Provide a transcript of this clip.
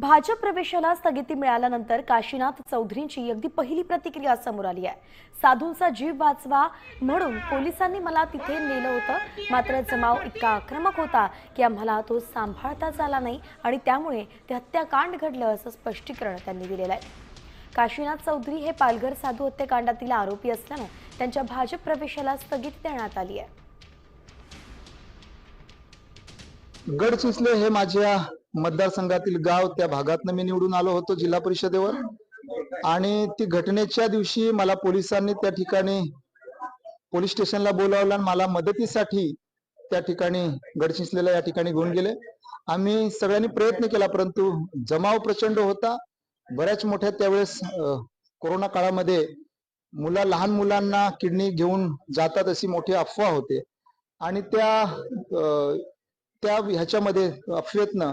भाजप प्रवेशाला स्थगिती मिळाल्यानंतर काशीनाथ चौधरींची अगदी पहिली प्रतिक्रिया समोर आली आहे. साधूंचा जीव वाचवा म्हणून पोलिसांनी मला तिथे नेलं होतं. मात्र जमाव इतका आक्रमक होता की आम्हाला तो सांभाळताच आला नाही आणि त्यामुळे ते हत्याकांड घडलं असं स्पष्टीकरण त्यांनी दिलेलं आहे. काशीनाथ चौधरी हे पालघर साधू हत्याकांडातील आरोपी असल्यानं त्यांच्या भाजप प्रवेशाला स्थगिती देण्यात आली आहे. गडचिंचले हे माझ्या मतदारसंघातील गाव त्या भागातनं मी निवडून आलो होतो जिल्हा परिषदेवर. आणि ती घटनेच्या दिवशी मला पोलिसांनी त्या ठिकाणी पोलीस स्टेशनला बोलावलं आणि मला मदतीसाठी त्या ठिकाणी गडचिंचलेला या ठिकाणी घेऊन गेले. आम्ही सगळ्यांनी प्रयत्न केला परंतु जमाव प्रचंड होता. बऱ्याच मोठ्या त्यावेळेस कोरोना काळामध्ये मुला लहान मुलांना किडनी घेऊन जातात अशी मोठी अफवा होते. आणि त्या त्या ह्याच्यामध्ये अफवेतनं